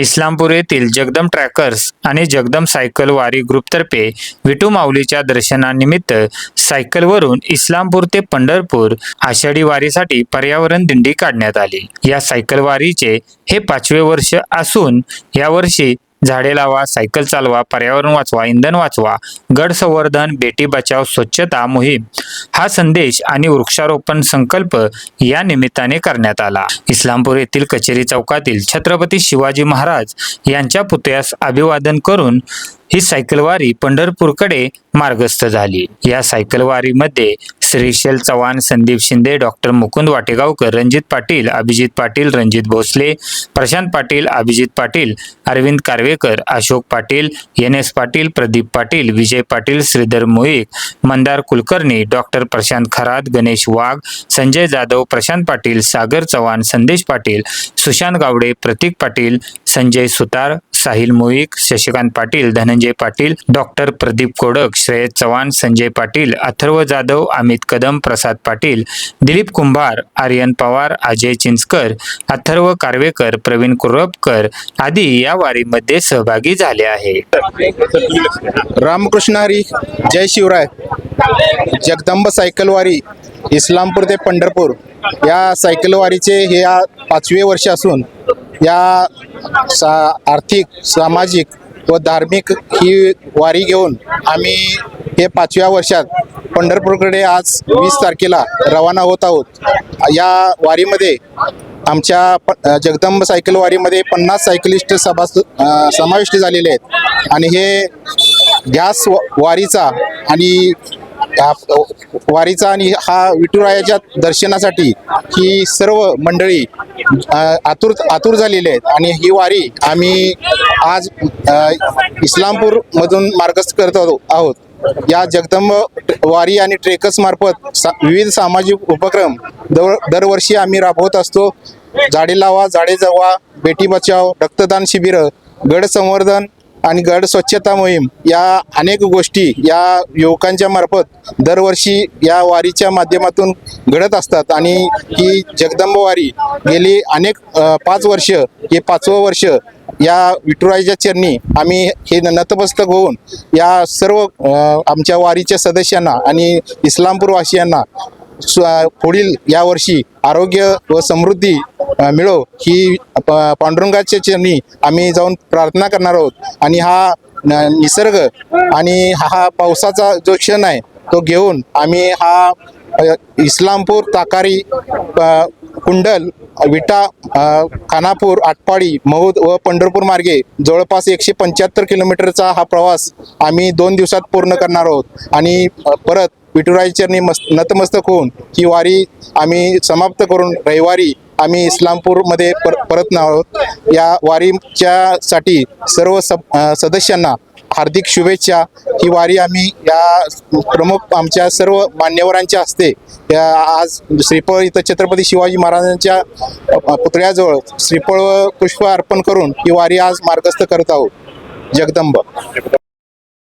इस्लामपूर येथील जगदम ट्रॅकर्स आणि जगदम सायकल वारी ग्रुपतर्फे विटू माऊलीच्या दर्शनानिमित्त सायकलवरून इस्लामपूर ते पंढरपूर आषाढी वारीसाठी पर्यावरण दिंडी काढण्यात आली. या सायकल वारीचे हे पाचवे वर्ष असून यावर्षी झाडे लावा सायकल चालवा पर्यावरण वाचवा इंधन वाचवा गड संवर्धन बेटी बचाव स्वच्छता मोहीम. हा संदेश आणि वृक्षारोपण संकल्प या निमित्ताने करण्यात आला. इस्लामपूर येथील कचेरी चौकातील छत्रपती शिवाजी महाराज यांच्या पुतळ्यास अभिवादन करून ही सायकलवारी पंढरपूरकडे मार्गस्थ झाली. या सायकलवारीमध्ये Shrishail Chavan Sandeep Shinde doctor Mukund Wategaonkar Ranjit Patil Abhijit Patil Ranjit Bhosale Prashant Patil Abhijit Patil Arvind Karvekar Ashok Patil N S Patil Pradeep Patil Vijay Patil Shridhar Moik Mandar Kulkarni doctor Prashant Kharat Ganesh Wagh Sanjay Jadhav Prashant Patil Sagar Chavan Sandesh Patil Sushant Gawade Pratik Patil Sanjay Sutar Sahil Moik Shashikant Patil Dhananjay Patil doctor Pradeep Kodak Shreyas Chavan Sanjay Patil Atharva Jadhav Amit Kadam Prasad Patil Dilip Kumbhar Aryan Pawar Ajay Chinchkar Atharva Karvekar Pravin Kurapkar आदी या वारीमध्ये सहभागी झाले आहे. रामकृष्ण हरी जय शिवराय. जगदंब सायकलवारी इस्लामपूर ते पंढरपूर. या सायकलवारीचे हे या पाचवे वर्ष असून या सा आर्थिक सामाजिक व धार्मिक ही वारी घेऊन आम्ही हे पाचव्या वर्षात पंढरपूरकडे आज वीस तारखेला रवाना होत आहोत. या वारीमध्ये आमच्या प जगदंब सायकल वारीमध्ये पन्नास सायकलिस्ट सभा समाविष्ट झालेले आहेत. आणि हे गॅस वारीचा आणि वारीचा आणि हा विठुरायाच्या दर्शनासाठी ही सर्व मंडळी आतुर आतुर झालेली आहेत. आणि ही वारी आम्ही आज इस्लामपूरमधून मार्गस्थ करत आहोत. या जगदंब वारी आणि ट्रेकर्स मार्फत सा विविध सामाजिक उपक्रम दर दरवर्षी आम्ही राबवत असतो. झाडे लावा झाडे जगवा बेटी बचाव रक्तदान शिबिरं गड संवर्धन आणि गड स्वच्छता मोहीम या अनेक गोष्टी या युवकांच्या मार्फत दरवर्षी या वारीच्या माध्यमातून घडत असतात. आणि ही जगदंब वारी गेली अनेक पाच वर्ष हे पाचवं वर्ष या विठुराईच्या चरणी आम्ही हे नतमस्तक होऊन या सर्व आमच्या वारीच्या सदस्यांना आणि इस्लामपूरवासियांना स्व- पुढील यावर्षी आरोग्य व समृद्धी मिळो ही प- पांडुरंगाच्या चरणी आम्ही जाऊन प्रार्थना करणार आहोत. आणि हा न- निसर्ग आणि हा पावसाचा जो क्षण आहे तो घेऊन आम्ही हा इस्लामपूर ताकारी कुंडल विटा खानापूर आटपाडी मौद व पंढरपूर मार्गे जवळपास एकशे पंच्याहत्तर किलोमीटरचा हा प्रवास आम्ही दोन दिवसात पूर्ण करणार आहोत. आणि परत विठुरायचरणी मस्त नतमस्तक होऊन ही वारी आम्ही समाप्त करून रविवारी आम्ही इस्लामपूरमध्ये पर परतणार आहोत. या वारीच्या साठी सर्व सब सदस्यांना हार्दिक शुभेच्छा. ही वारी आम्ही या प्रमुख आमच्या सर्व मान्यवरांच्या हस्ते या आज श्रीफळ इथं छत्रपती शिवाजी महाराजांच्या पुतळ्याजवळ श्रीफळ व पुष्प अर्पण करून ही वारी आज मार्गस्थ करत आहोत. जगदंब.